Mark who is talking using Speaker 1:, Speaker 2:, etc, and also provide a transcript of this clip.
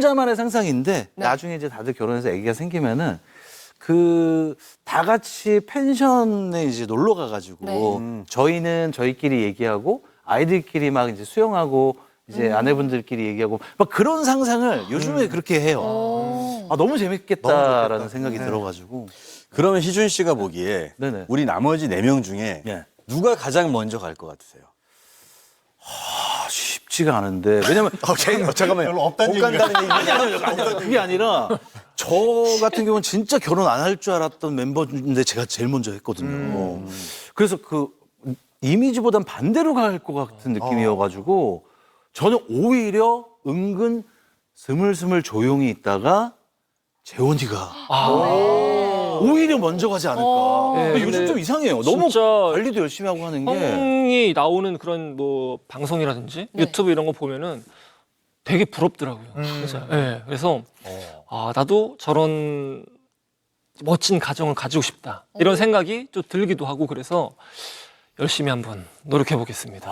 Speaker 1: 혼자만의 상상인데
Speaker 2: 네.
Speaker 1: 나중에 이제 다들 결혼해서 아기가 생기면은 그 다 같이 펜션에 이제 놀러 가가지고
Speaker 2: 네.
Speaker 3: 음.
Speaker 1: 저희는 저희끼리 얘기하고 아이들끼리 막 이제 수영하고 이제
Speaker 2: 음.
Speaker 1: 아내분들끼리 얘기하고 막 그런 상상을 요즘에 그렇게 해요.
Speaker 2: 오.
Speaker 1: 아 너무 재밌겠다라는
Speaker 3: 너무 재밌겠다.
Speaker 1: 생각이
Speaker 3: 네.
Speaker 1: 들어가지고
Speaker 3: 그러면 희준 씨가 보기에
Speaker 1: 네네.
Speaker 3: 우리 나머지 네 명 중에
Speaker 1: 예.
Speaker 3: 누가 가장 먼저 갈 것 같으세요?
Speaker 1: 아, 쉽지가 않은데 왜냐면
Speaker 3: 어, 잠깐만요.
Speaker 4: 별로 없다는
Speaker 3: 못 간다는 얘기.
Speaker 1: 아니, 아니, 아니, 아니, 그게 아니라 저 같은 경우는 진짜 결혼 안 할 줄 알았던 멤버인데 제가 제일 먼저 했거든요. 그래서 그 이미지보단 반대로 갈 것 같은 느낌이어가지고 저는 오히려 은근 스물스물 조용히 있다가 재원이가 오히려 먼저 가지 않을까.
Speaker 2: 네,
Speaker 1: 근데 요즘
Speaker 5: 근데
Speaker 1: 좀 이상해요. 너무
Speaker 5: 진짜
Speaker 1: 관리도 열심히 하고 하는 게.
Speaker 5: 형이 나오는 그런 뭐 방송이라든지
Speaker 2: 네.
Speaker 5: 유튜브 이런 거 보면은 되게 부럽더라고요. 진짜. 예. 그래서 아 나도 저런 멋진 가정을 가지고 싶다 이런 생각이 좀 들기도 하고 그래서 열심히 한번 노력해 보겠습니다.